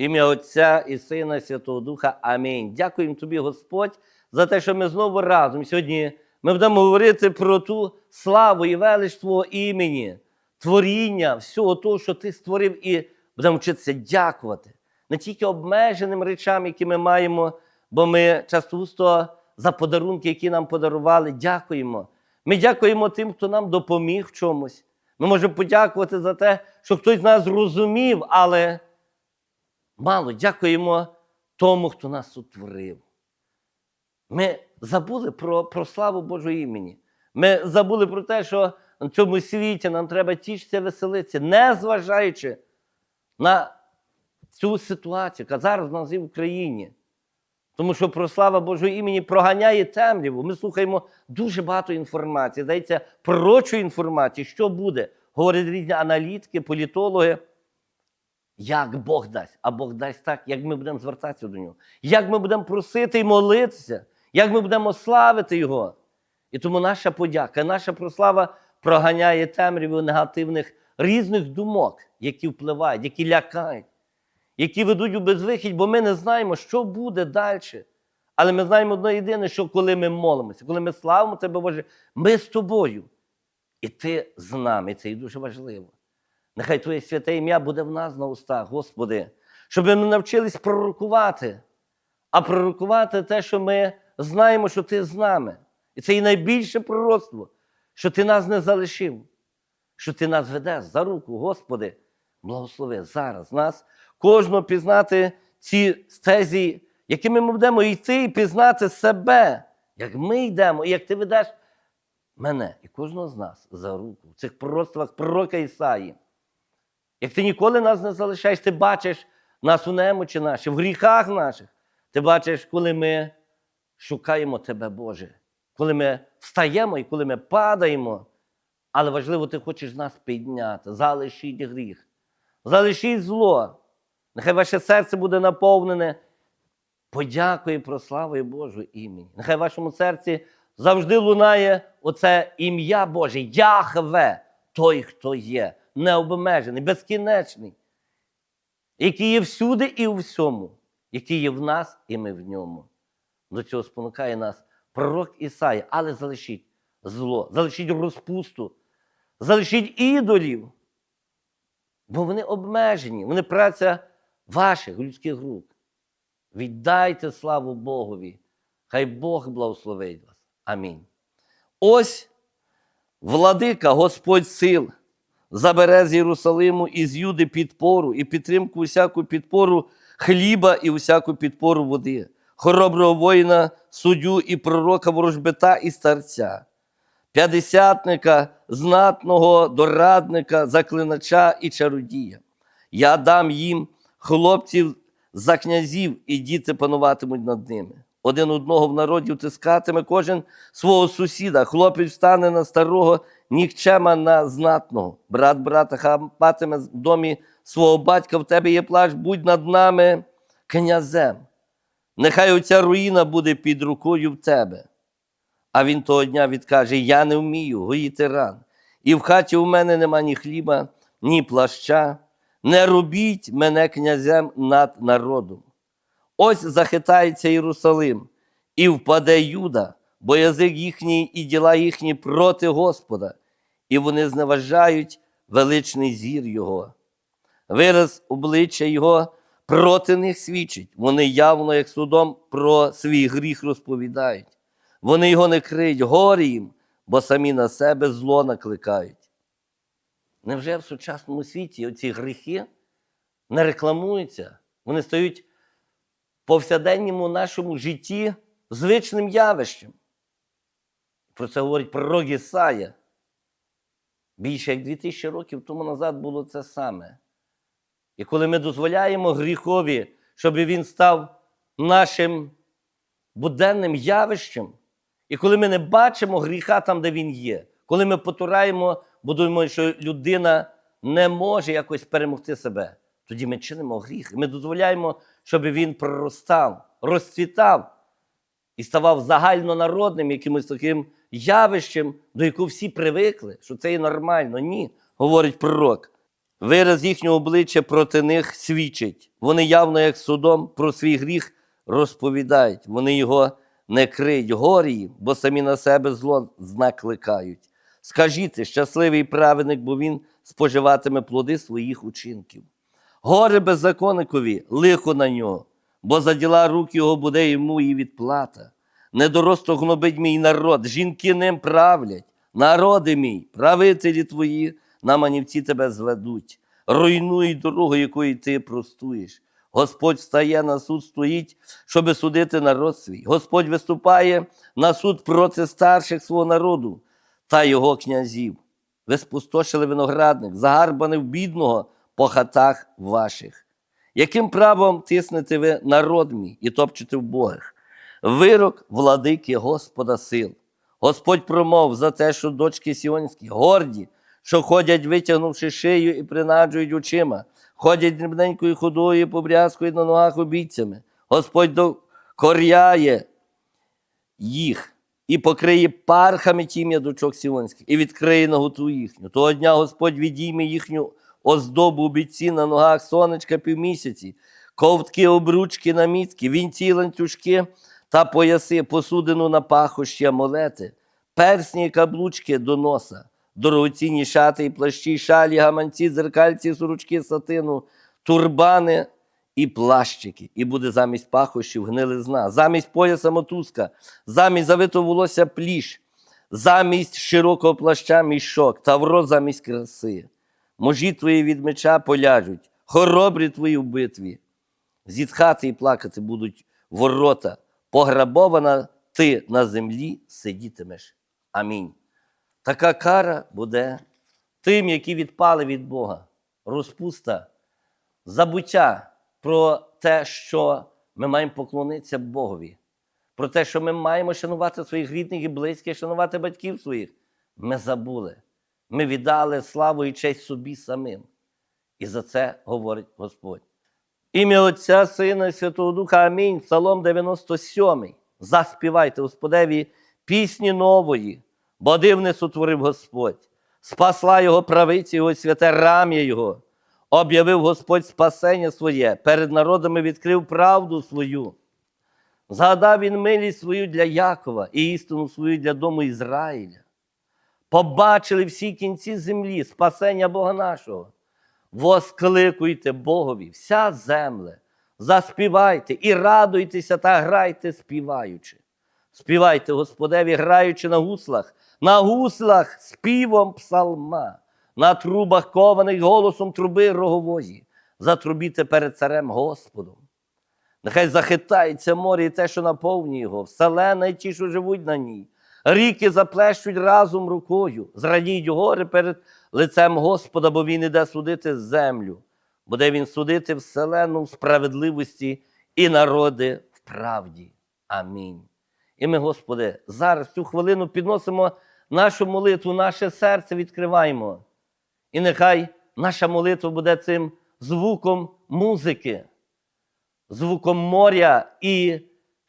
Ім'я Отця і Сина, Святого Духа. Амінь. Дякуємо тобі, Господь, за те, що ми знову разом. Сьогодні ми будемо говорити про ту славу і велич Твого імені, творіння, всього того, що ти створив, і будемо вчитися дякувати. Не тільки обмеженим речам, які ми маємо, бо ми часто густо за подарунки, які нам подарували, дякуємо. Ми дякуємо тим, хто нам допоміг в чомусь. Ми можемо подякувати за те, що хтось з нас зрозумів, але мало дякуємо тому, хто нас утворив. Ми забули про, про славу Божого імені. Ми забули про те, що на цьому світі нам треба тішитися, веселитися, не зважаючи на цю ситуацію, яка зараз в нас і в Україні. Тому що про слава Божого імені проганяє темряву. Ми слухаємо дуже багато інформації. Здається, пророчої інформації, що буде. Говорять різні аналітики, політологи. Як Бог дасть, а Бог дасть так, як ми будемо звертатися до нього, як ми будемо просити і молитися, як ми будемо славити Його. І тому наша подяка, наша прослава проганяє темряву негативних різних думок, які впливають, які лякають, які ведуть у безвихідь, бо ми не знаємо, що буде далі. Але ми знаємо одне єдине, що коли ми молимося, коли ми славимо Тебе, Боже, ми з тобою. І ти з нами. Це і дуже важливо. Нехай Твоє святе ім'я буде в нас на устах, Господи, щоб ми навчились пророкувати, а пророкувати те, що ми знаємо, що Ти з нами. І це і найбільше пророцтво, що Ти нас не залишив, що Ти нас ведеш за руку, Господи, благослови зараз нас, кожного пізнати ці стезі, якими ми будемо йти і пізнати себе, як ми йдемо, і як Ти ведеш мене і кожного з нас за руку в цих пророцтвах пророка Ісаї. Як ти ніколи нас не залишаєш, ти бачиш нас у немочі наші, в гріхах наших. Ти бачиш, коли ми шукаємо Тебе, Боже, коли ми встаємо і коли ми падаємо. Але важливо, ти хочеш нас підняти. Залишіть гріх, залишіть зло. Нехай ваше серце буде наповнене подякою про славу Божу імені. Нехай в вашому серці завжди лунає оце ім'я Боже, Яхве, той, хто є, необмежений, безкінечний, який є всюди і у всьому, який є в нас, і ми в ньому. До цього спонукає нас пророк Ісаї, але залишіть зло, залишіть розпусту, залишіть ідолів, бо вони обмежені, вони праця ваших людських рук. Віддайте славу Богові. Хай Бог благословить вас. Амінь. Ось владика, Господь сил, забере з Єрусалиму і з Юди підпору, і підтримку усяку підпору хліба і усяку підпору води, хороброго воїна, суддю і пророка ворожбита і старця, п'ятдесятника, знатного дорадника, заклинача і чародія. Я дам їм хлопців за князів, і діти пануватимуть над ними. Один одного в народі втискатиме кожен свого сусіда. Хлопець стане на старого, нікчема на знатного. Брат брата хапатиме в домі свого батька, в тебе є плач, будь над нами князем. Нехай оця руїна буде під рукою в тебе. А він того дня відкаже: Я не вмію гоїти ран. І в хаті у мене нема ні хліба, ні плаща. Не робіть мене князем над народом. Ось захитається Єрусалим, і впаде Юда, бо язик їхній і діла їхні проти Господа, і вони зневажають величний зір Його. Вираз обличчя Його проти них свідчить. Вони явно, як судом, про свій гріх розповідають. Вони його не криють, горі їм, бо самі на себе зло накликають. Невже в сучасному світі оці гріхи не рекламуються? Вони стають в повсякденному нашому житті звичним явищем. Про це говорить пророк Ісая. Більше як 2000 років тому назад було це саме. І коли ми дозволяємо гріхові, щоб він став нашим буденним явищем, і коли ми не бачимо гріха там, де він є, коли ми потураємо, бо думаємо, що людина не може якось перемогти себе, тоді ми чинимо гріх. І ми дозволяємо, щоб він проростав, розцвітав і ставав загальнонародним якимось таким явищем, до якого всі привикли, що це є нормально. Ні, говорить пророк. Вираз їхнього обличчя проти них свідчить. Вони явно, як судом, про свій гріх розповідають. Вони його не криють. Горі, бо самі на себе зло накликають. Скажіть, щасливий праведник, бо він споживатиме плоди своїх учинків. Горе беззаконникові, лихо на нього, бо за діла рук його буде йому і відплата. Недоросток гнобить мій народ, жінки ним правлять. Народи мій, правителі твої, на манівці тебе зведуть. Руйнуй дорогу, якою ти простуєш. Господь стає на суд, стоїть, щоби судити народ свій. Господь виступає на суд проти старших свого народу та його князів. Ви спустошили виноградник, загарбанив бідного по хатах ваших. Яким правом тиснете ви народ мій і топчете в Богах? Вирок владики Господа сил. Господь промов за те, що дочки сіонські, горді, що ходять, витягнувши шию і принаджують очима, ходять дрібненькою ходою, побрязкують на ногах обійцями. Господь докоряє їх і покриє пархами тім'я дочок сіонських, і відкриє наготу їхню. Того дня Господь відійме їхню оздобу обіці на ногах сонечка півмісяці, ковтки, обручки на мітки, вінці, ланцюжки та пояси, посудину на пахощі амулети, персні і каблучки до носа, дорогоцінні шати і плащі, шалі, гаманці, дзеркальці, сорочки, сатину, турбани і плащики, і буде замість пахощів гнилизна, замість пояса мотузка, замість завитого волосся пліш, замість широкого плаща мішок, тавро замість краси. Можі твої від меча поляжуть, хоробрі твої в битві. Зітхати і плакати будуть ворота, пограбована ти на землі сидітимеш. Амінь. Така кара буде тим, які відпали від Бога. Розпуста, забуття про те, що ми маємо поклонитися Богові, про те, що ми маємо шанувати своїх рідних і близьких, шанувати батьків своїх. Ми забули. Ми віддали славу і честь собі самим. І за це говорить Господь. Ім'я Отця, Сина і Святого Духа. Амінь. Псалом 97. Заспівайте Господеві пісні нової, бо дивне сотворив Господь. Спасла його правиці, його святе рам'я Його. Об'явив Господь спасення своє, перед народами відкрив правду свою. Згадав він милість свою для Якова і істину свою для дому Ізраїля. Побачили всі кінці землі спасення Бога нашого. Воскликуйте Богові, вся земле, заспівайте і радуйтеся та грайте, співаючи. Співайте Господеві, граючи на гуслах, на гуслах співом псалма, на трубах кованих голосом труби рогової. Затрубіте перед царем Господом. Нехай захитається море і те, що наповнює його, вселена і ті, що живуть на ній. Ріки заплещуть разом рукою, зрадіють гори перед лицем Господа, бо Він іде судити землю, буде Він судити вселену в справедливості і народи в правді. Амінь. І ми, Господи, зараз цю хвилину підносимо нашу молитву, наше серце відкриваємо. І нехай наша молитва буде цим звуком музики, звуком моря і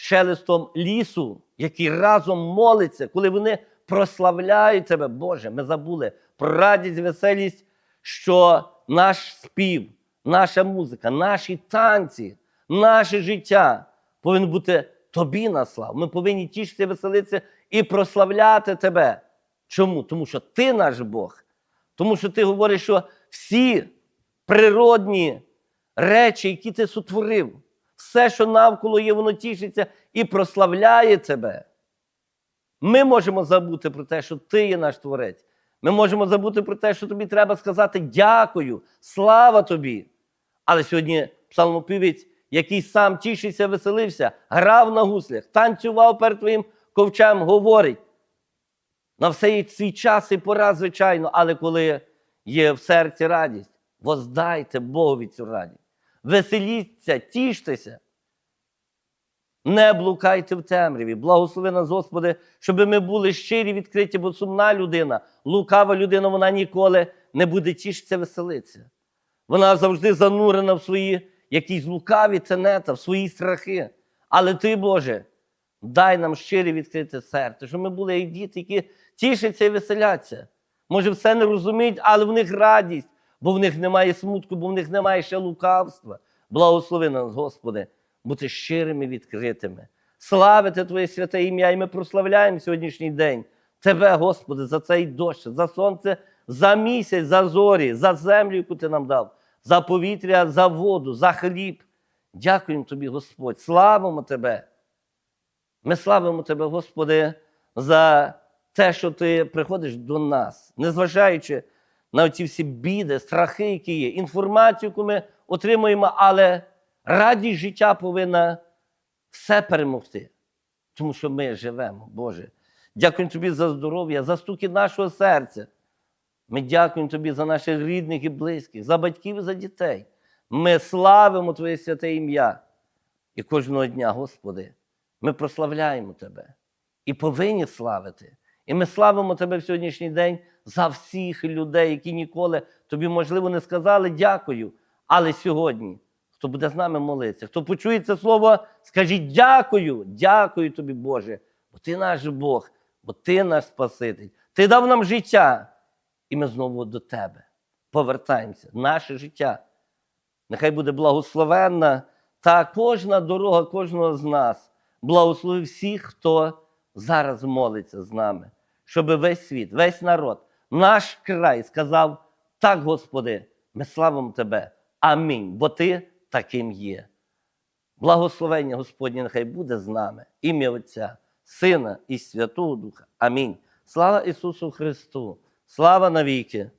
шелестом лісу, який разом молиться, коли вони прославляють Тебе, Боже, ми забули про радість, веселість, що наш спів, наша музика, наші танці, наше життя повинно бути Тобі на славу. Ми повинні тішитися, веселитися і прославляти Тебе. Чому? Тому що Ти наш Бог. Тому що ти говориш, що всі природні речі, які ти сотворив, все, що навколо є, воно тішиться і прославляє тебе. Ми можемо забути про те, що ти є наш творець. Ми можемо забути про те, що тобі треба сказати дякую, слава тобі. Але сьогодні псалмопівець, який сам тішився, веселився, грав на гуслях, танцював перед твоїм ковчем, говорить. На все є свій час і пора, звичайно, але коли є в серці радість, воздайте Богові цю радість. Веселіться, тіштеся. Не блукайте в темряві. Благослови нас, Господи, щоб ми були щирі, відкриті, бо сумна людина, лукава людина, вона ніколи не буде тішитися, веселитися. Вона завжди занурена в свої якісь лукаві тенета, в свої страхи. Але ти, Боже, дай нам щире відкрите серце, щоб ми були як діти, які тішаться і веселяться. Може, все не розуміють, але в них радість, бо в них немає смутку, бо в них немає ще лукавства. Благослови нас, Господи, бути щирими, відкритими. Славити Твоє святе ім'я, і ми прославляємо сьогоднішній день. Тебе, Господи, за цей дощ, за сонце, за місяць, за зорі, за землю, яку ти нам дав, за повітря, за воду, за хліб. Дякуємо Тобі, Господь, славимо Тебе. Ми славимо Тебе, Господи, за те, що Ти приходиш до нас, незважаючи на ці всі біди, страхи, які є, інформацію, яку ми отримуємо, але радість життя повинна все перемогти, тому що ми живемо, Боже. Дякуємо Тобі за здоров'я, за стуки нашого серця. Ми дякуємо Тобі за наших рідних і близьких, за батьків і за дітей. Ми славимо Твоє святе ім'я. І кожного дня, Господи, ми прославляємо Тебе і повинні славити. І ми славимо Тебе в сьогоднішній день за всіх людей, які ніколи тобі, можливо, не сказали дякую. Але сьогодні, хто буде з нами молитися, хто почує це слово, скажіть дякую, дякую тобі, Боже, бо ти наш Бог, бо ти наш Спаситель. Ти дав нам життя, і ми знову до Тебе повертаємося. Наше життя. Нехай буде благословенна та кожна дорога кожного з нас. Благослови всіх, хто зараз молиться з нами, щоб весь світ, весь народ, наш край сказав: так, Господи, ми славимо Тебе. Амінь. Бо Ти таким є. Благословення Господнє нехай буде з нами. Ім'я Отця, Сина і Святого Духа. Амінь. Слава Ісусу Христу! Слава навіки!